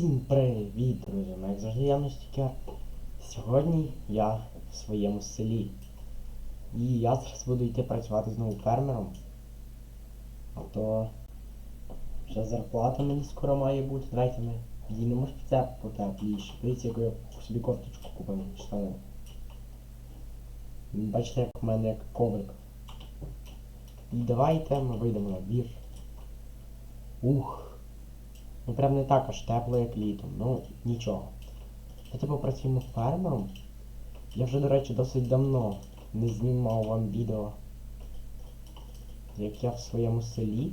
Всім привіт, друзі! Як завжди я Ностікер. Сьогодні я в своєму селі. І я зараз буду йти працювати знову фермером. А то вже зарплата мені скоро має бути. Давайте ми дінемо це потепліше. Дивіться, яку я собі кофточку купив, штани. Бачите, як у мене як коврик. І давайте ми вийдемо на двір. Ух. Ну прям не так аж тепло, як літом. Ну, нічого. Давайте попрацюємо фермером. Я вже, до речі, досить давно не знімав вам відео. Як я в своєму селі.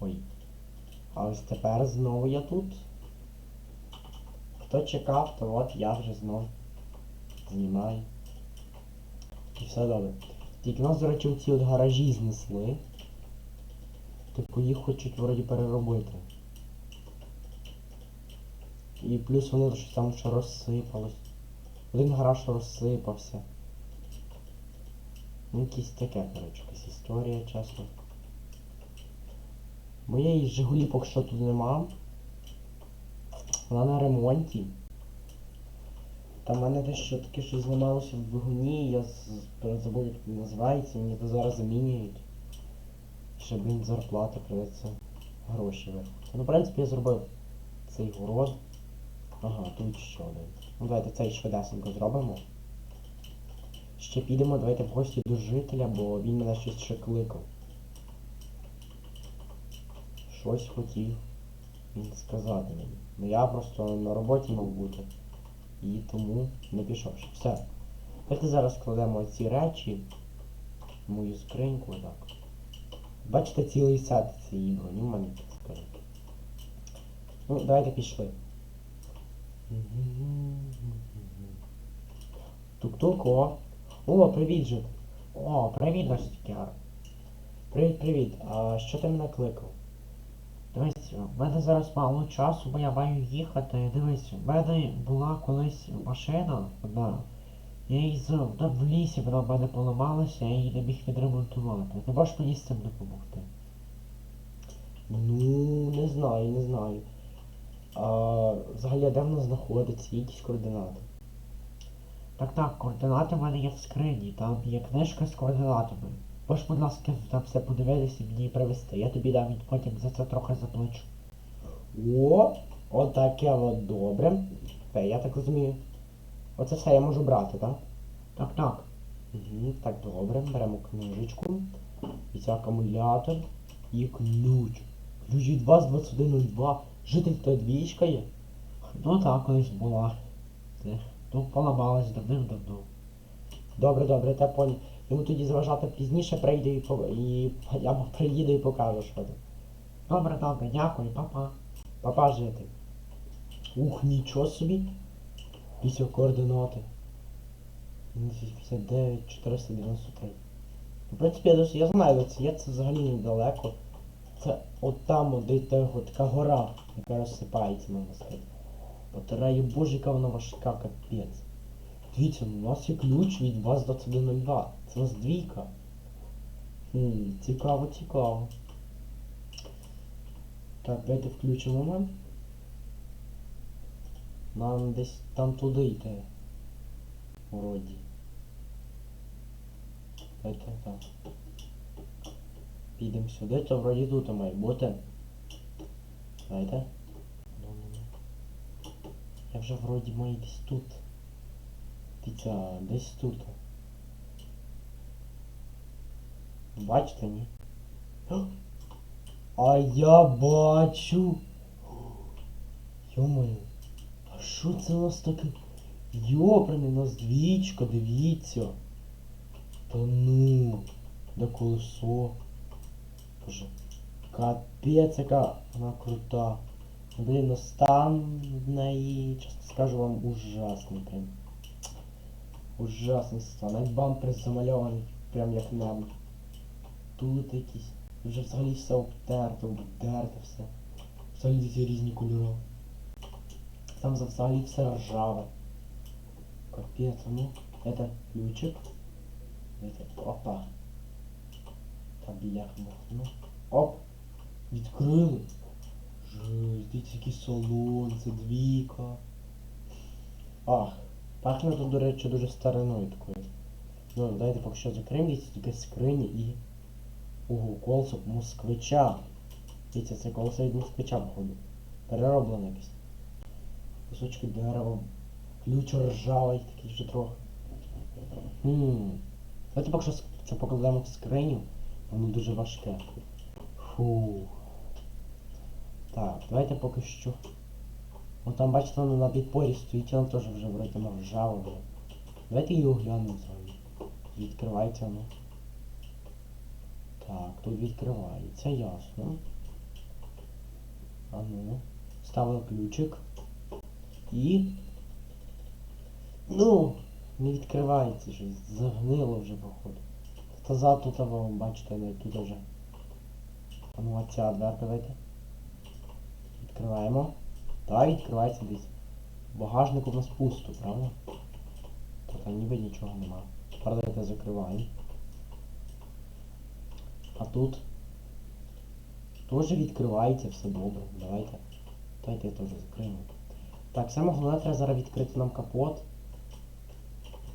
Ой. А ось тепер знову я тут. Хто чекав, то от я вже знов знімаю. І все добре. Тільки нас, до речі, ці от гаражі знесли. Типу їх хочуть вроді переробити. І плюс вони щось там ще розсипалось. Один гараж розсипався. Ну якісь таке, коротше, якась історія, чесно. Моєї Жигулі поки що тут нема. Вона на ремонті. Там в мене дещо таке щось зламалося в двигуні, я забув як це називається, мені то зараз замінюють. Ще, блін, зарплата придеться гроші виходити. Ну, в принципі, я зробив цей город. Ага, тут ще один. Ну давайте цей швидесенько зробимо. Ще підемо, давайте в гості до жителя, бо він мене щось ще кликав. Щось хотів він сказати мені. Ну я просто на роботі мав бути. І тому не пішов. Все. Давайте зараз кладемо ці речі в мою скриньку, так. Бачите цілий сет цієї скажу. Ну, давайте пішли. Тук-тук, о. О, привіт, Жит. О, привіт, Настя. Привіт, привіт. А що ти мене кликав? Дивись, в мене зараз мало часу, бо я маю їхати. Дивись, в мене була колись машина одна. Я її з вона в лісі, вона в мене поламалася, я її не міг відремонтувати. Ти можеш мені з цим допомогти? Ну, не знаю, не знаю. А, взагалі, де вона знаходиться, якісь координати? Так, так, координати в мене є в скрині, там є книжка з координатами. Можеш, будь ласка, там все подивитися і мені привезти. Я тобі навіть потім за це трохи заплачу. О, отаке от добре. Я так розумію. Оце все я можу брати, так? Так, так. Угу, так, добре, беремо книжечку. І це акумулятор. І ключ. Ключ від вас 2102. Житель та двічка є? Ну так, колись була. Це, Ну, поламалась давним-давно. Добре, добре, тебе понял. Йому тоді заважати пізніше прийде і, по... і я приїду і покажу, що там. Добре, добре, дякую, папа. Папа житель. Ух, нічого собі. Після координати. 59, 493. В принципі, я, дос- я знаю, де це є, це взагалі недалеко. Це от там, от, де того, така гора, яка розсипається, можна сказати. Батарея, боже, яка вона важка, капець. Дивіться, у нас є ключ від вас 2102. Це у нас двійка. Хм, цікаво, цікаво. Так, давайте включимо нам. Нам десь там туди йти. Вроді. Давайте так. Підемо сюди, то вроді тут має бути. Ну-ну-ну. Я вже вроді маю десь тут. Дивіться, десь тут. Бачите, ні? А я бачу. Йомаю. Що це у нас таке? Йопране, у нас двічка, дивіться. Та ну, да колесо. Боже. Капець, яка вона крута. Блін, ну стан в неї, чесно скажу вам, ужасний прям. Ужасний стан. Навіть бампер замальований, прям як небо. Тут якісь. Вже взагалі все обтерто, обдерте все. Взагалі ці різні кольори. Там за- взагалі все ржаве. Капец, ну. Это ключик. Это, опа. Та бляха, ну. Оп. Відкрили. Жесть. дивіться, який салон, це двійка. Ах, пахне тут, до речі, дуже стариною такою. Ну, давайте поки що закриємо, дивіться, тільки скрині і. Ого, колесо москвича. Дивіться, це колесо від москвича, походу. Перероблене якесь. Кусочки дерева. Ключ ржавий такий ще трохи. Хм. Давайте поки що це покладемо в скриню. Воно дуже важке. Фух. Так, давайте поки що. Ну там бачите, воно на підпорі стоїть, воно теж вже вроді ржаве. Давайте її оглянемо взагалі. Відкривається воно. Так, тут відкривається, ясно. А ну. Ставили ключик. І. Ну, не відкривається щось. Загнило вже, походу. Таза тут, а бачите, не тут вже. Ну а ця дверка давайте. Відкриваємо. Так, відкривається десь. В багажнику в нас пусто, правда? Тут ніби нічого нема. Тепер давайте закриваємо. А тут теж відкривається, все добре. Давайте. Давайте я теж закриємо. Так, саме головне треба зараз відкрити нам капот.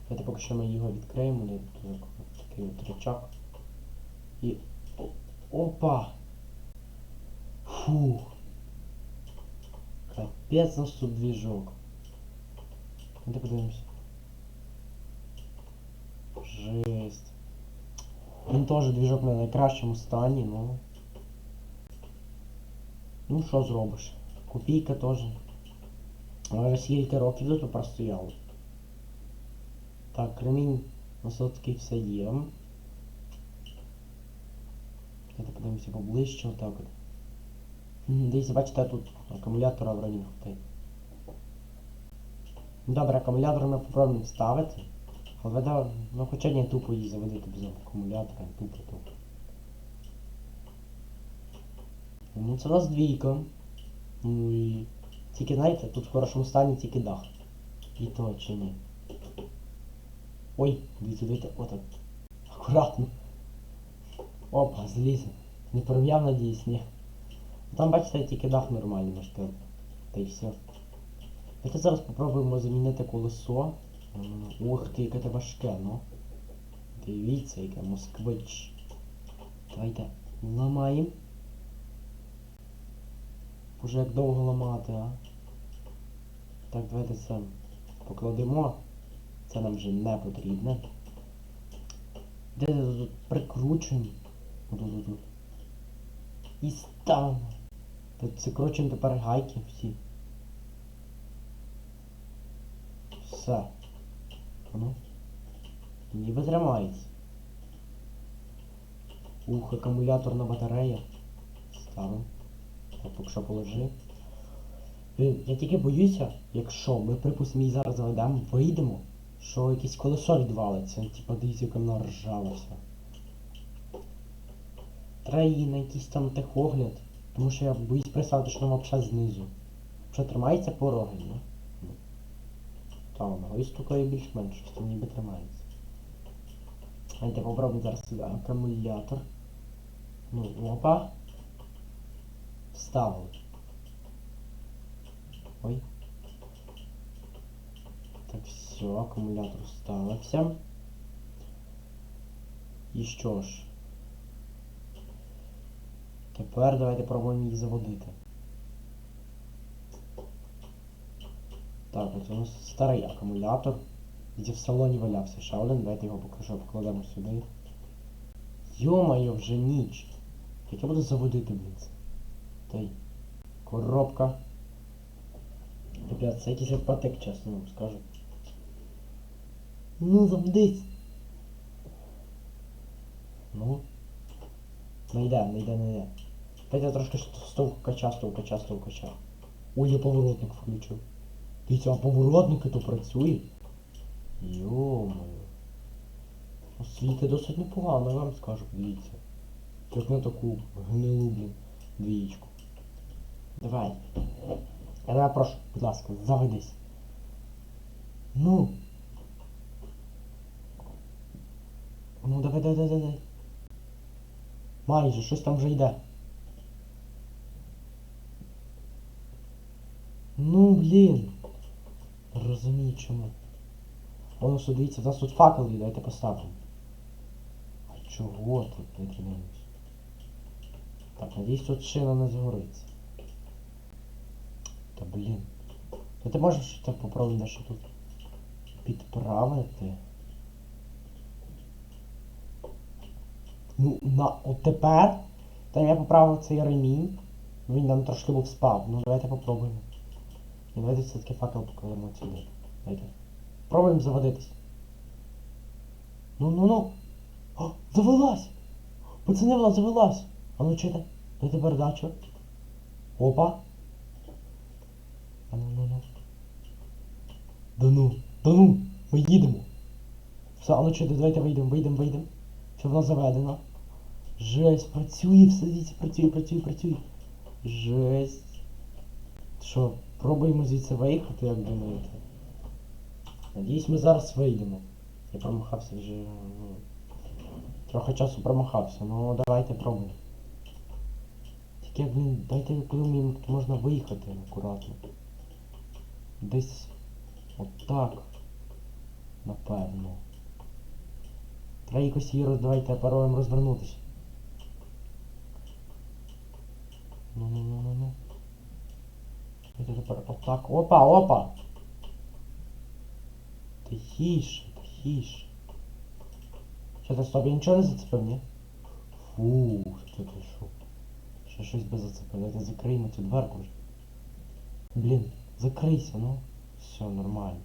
Давайте поки що ми його відкриємо, де тут такий от рычаг. І. Опа! Фух. Капець нас тут двіжок. Давайте подивимось. Жесть. Він теж двіжок на найкращому стані, ну. Ну що зробиш? Копійка теж. Але скільки років тут простояло. Так, кремінь все-таки все є. Давайте подивимося поближче, отак от. Мгм, бачите, тут акумулятора вроді не хватає. Добре, акумулятор ми попробуємо вставити. Але да, ну хоча ні, тупо її заводити без акумулятора, тупо тупо. Ну це у нас двійка. Ну і тільки знаєте, тут в хорошому стані тільки дах. І то чи ні. Ой, дивіться, дивіться, отак. Акуратно. Опа, злізе. Не порв'яв, надіюсь, ні. Там бачите, тільки дах нормальний можете. Та й все. Давайте зараз попробуємо замінити колесо. Ух ти, яке це важке, ну. Дивіться, яке москвич. Давайте ламаємо. Боже, як довго ламати, а? Так, давайте це покладемо. Це нам вже не потрібно. Де це тут? Отут, тут. І ставимо. Тут закручуємо тепер гайки всі. Все. Ну. Ніби тримається. Ух, акумуляторна батарея. Ставимо. Так, поки що положи. Я тільки боюся, якщо ми, припустимо, її зараз заведемо, вийдемо, що якесь колесо відвалиться. Типа дивіться, яка вона ржава вся. Треба її на якийсь там техогляд, тому що я боюсь представити, що вона взагалі знизу. Що тримається пороги, ну? Ну. Та, ногою стукає більш-менш, щось там ніби тримається. Давайте попробуємо зараз сюди акумулятор. Ну, опа. Вставили. Ой. Так, все, аккумулятор вставився. І що ж? Тепер давайте пробуємо її заводити. Так, ось у нас старий акумулятор. Де в салоні валявся ще. Давайте його поки що покладемо сюди. Йо-моє, вже ніч. Як я буду заводити, блін? Та коробка. Ребят, це якийсь патик, чесно вам скажу. Ну, заведись. Ну. Не йде, не йде, не йде. Дайте трошки стовкача, стовкача, стовкача. Ой, я поворотник включив. Дивіться, а поворотники то працюють. Йо-моє. Освіти досить непогано, я вам скажу, дивіться. Як на таку гнилу, блін, двієчку. Давай. Я тебе прошу, будь ласка, заведись. Ну. Ну, давай, давай, давай, давай. Майже, щось там вже йде. Ну, блін. Розумію чому. Воно що дивіться, у нас тут факел є, давайте поставимо. А чого тут не тримаємось? Так, надіюсь, тут шина не згориться. Та блін. Та ти можеш це попробувати що тут підправити? Ну, на от тепер. Та я поправив цей ремінь. Він нам трошки був спав. Ну давайте попробуємо. І давайте все-таки факел покладемо сюди. Давайте. Пробуємо заводитись. Ну ну ну. О, завелась! Пацани, вона завелась! А ну чите? Дайте передачу. Опа. Ну ну ну. Да ну, да ну, ми їдемо. Все, а ну чите, давайте вийдемо, вийдемо, вийдемо. Все воно заведено. Жесть, працює, все дивіться, працює, працює, працює. Жесть. Що, пробуємо звідси виїхати, як думаєте? Надіюсь, ми зараз вийдемо. Я промахався вже. ну, Трохи часу промахався, ну давайте пробуємо. Тільки як він, дайте як можна виїхати акуратно. Десь отак. Напевно. Треба якось її роз... давайте попробуємо розвернутися. Ну ну ну ну ну. Давайте тепер отак. Опа, опа! Тихіше, тихіше. Що ти стоп, я нічого не зацепив, ні? Фу, що ти що? Ще щось би зацепив. Давайте закриємо цю дверку вже. Блін, закрийся, ну. Все, нормально.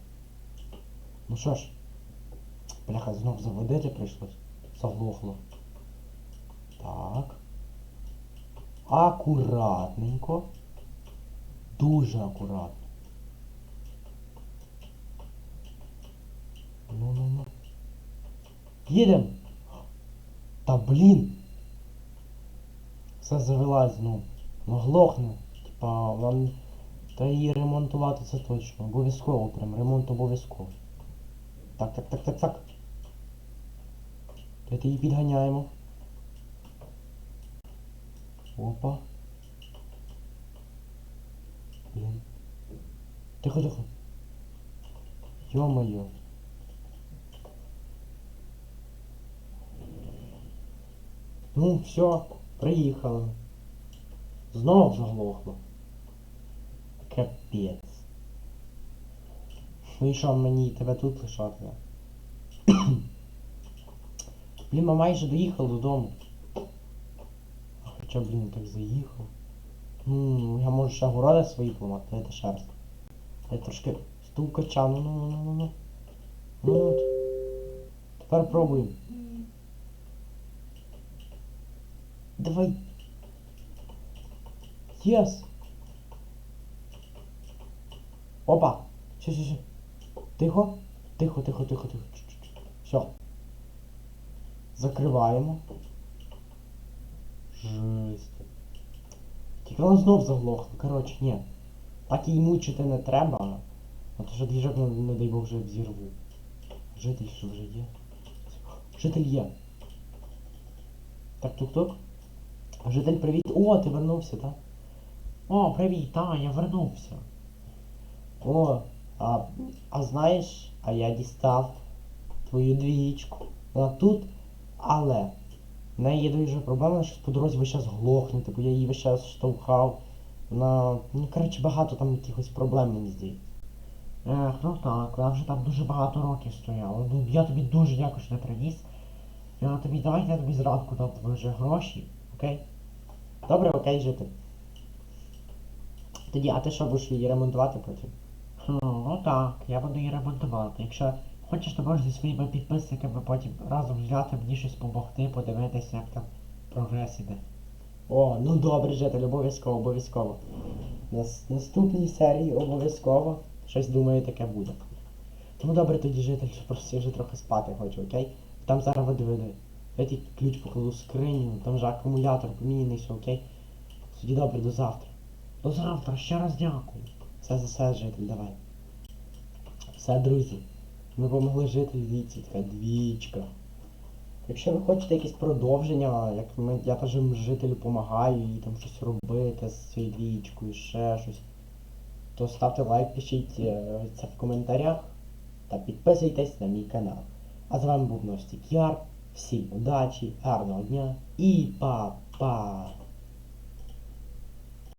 Ну що ж. Бляха, знов заводити прийшлось. Заглохло. Так. Акуратненько. Дуже акуратно. Ну ну ну. Їдем! Та блін! Все завелась знов. Ну глохне. Типа вам та її ремонтувати це точно. Обов'язково прям ремонт обов'язково. Так, так, так, так, так. Давайте її підганяємо. Опа. Блін. Тихо, тихо. Йо-моє. Ну, все, приїхали. Знов заглохло. Капець. Ну і що мені тебе тут лишати? Блін, ми майже доїхали додому. Хоча, блін, так заїхав. Ну, я можу ще городи свої поламати, дайте ще раз. Я трошки стукача, ну ну ну ну ну. Ну от. Тепер пробуємо. Давай. Єс. Опа. Все, все, все. Тихо. Тихо, тихо, тихо, тихо. Все. Закриваємо. Жесть. Тільки воно знов заглохло. Коротше, ні. Так її мучити не треба. А то що двіжок, не, не дай Бог, вже взірву. Житель що вже є. Житель є. Так, тук-тук. Житель, привіт. О, ти вернувся, так? О, привіт, так, я вернувся. О, а, а знаєш, а я дістав твою двічку. Вона тут, але в неї є дуже проблема, що по дорозі весь час глохне, типу я її весь час штовхав. Вона, ну коротше, багато там якихось проблем мені здається. Ех, ну так, вона вже там дуже багато років стояла. Ну я тобі дуже дякую, що не приніс. Я тобі давайте я тобі зранку дам вже гроші, окей? Добре, окей, жити. Тоді, а ти що будеш її ремонтувати потім? Ну так, я буду її ремонтувати. Якщо хочеш, то можеш зі своїми підписниками потім разом взяти мені щось допомогти, подивитися, як там прогрес іде. О, ну добре, житель, обов'язково, обов'язково. Нас, наступній серії обов'язково щось думаю таке буде. Тому добре тоді житель, що просто я вже трохи спати хочу, окей? Там зараз води веди. Я тільки ключ покладу скриню, там же акумулятор поміняний, все окей. Тоді добре, до завтра. До завтра, ще раз дякую. Все за все, житель, давай. Все, друзі. Ми помогли жителю дивіться, така двічка. Якщо ви хочете якесь продовження, як ми, я теж жителю допомагаю і там щось робити з цією двічкою, ще щось. то ставте лайк, пишіть е, це в коментарях та підписуйтесь на мій канал. А з вами був Ностік Яр. Всім удачі, гарного дня і па-па!